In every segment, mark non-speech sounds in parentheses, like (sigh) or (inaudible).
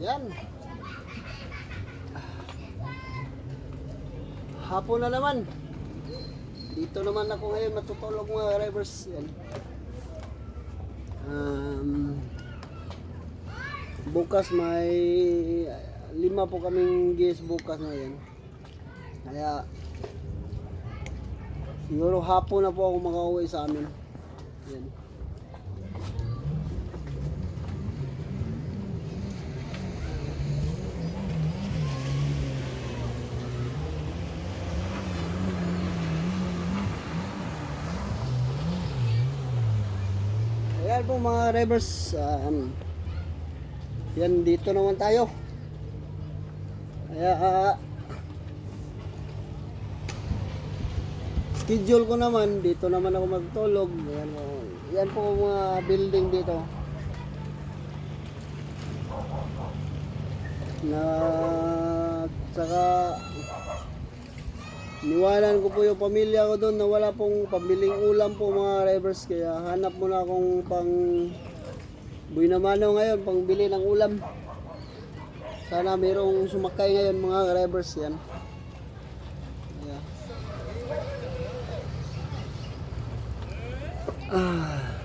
Yan. Hapon na naman. Dito naman ako ngayon matutulog mga drivers. Yan. Um, bukas may lima po kaming guest bukas ngayon. Kaya siguro hapon na po ako makauwi sa amin. Yan. Ayan po mga drivers, um, yan dito naman tayo. Kaya ah, schedule ko naman, dito naman ako magtulog. Yan po, yan po mga building dito. Na saka Niwanan ko po yung pamilya ko doon na wala pong pambiling ulam po mga drivers kaya hanap muna akong pang buy na mano ngayon pang bili ng ulam. Sana mayroong sumakay ngayon mga drivers yan. Yeah. Ah.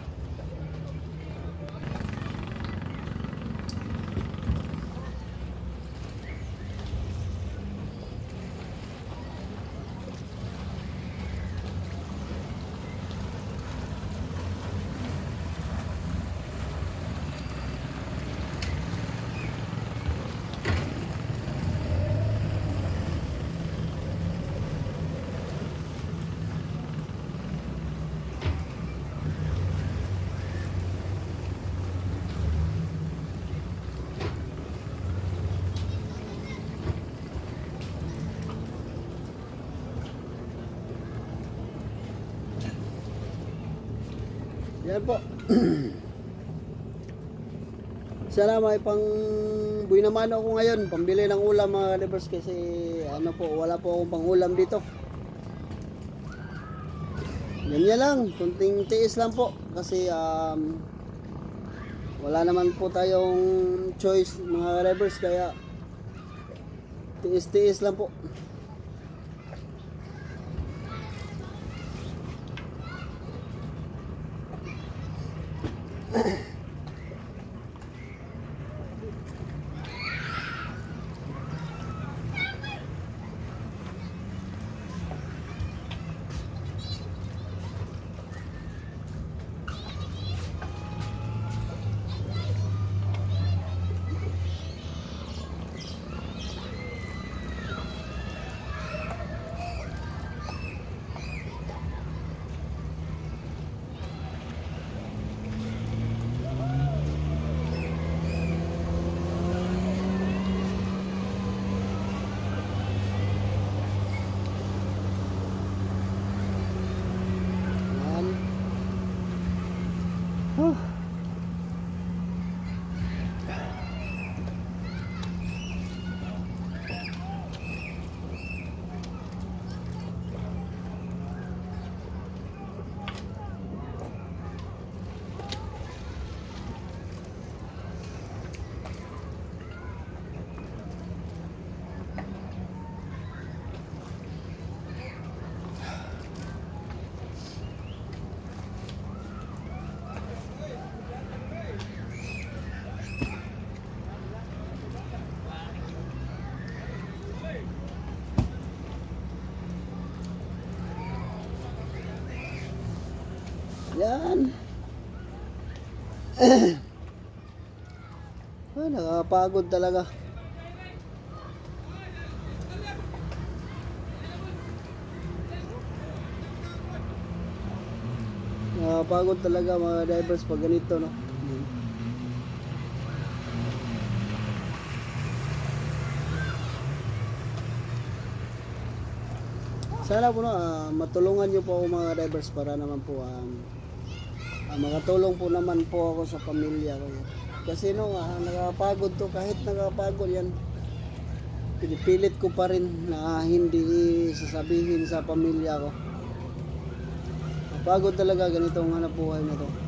Yan po. Sana may pang buhay naman ako ngayon, pambili ng ulam mga kalibers kasi ano po, wala po akong pang ulam dito. Ganyan lang, kunting tiis lang po kasi um, wala naman po tayong choice mga kalibers kaya tiis-tiis lang po. Yeah. (coughs) Yan. (clears throat) Ay, nakapagod talaga. Nakapagod talaga mga drivers pag ganito, no? Sana po no, ah, matulungan niyo po ako mga drivers para naman po um, ah, makatulong po naman po ako sa pamilya ko. Kasi no, ah, nakapagod to kahit nakapagod yan. Pinipilit ko pa rin na hindi sasabihin sa pamilya ko. Napagod talaga ganitong hanap buhay na to.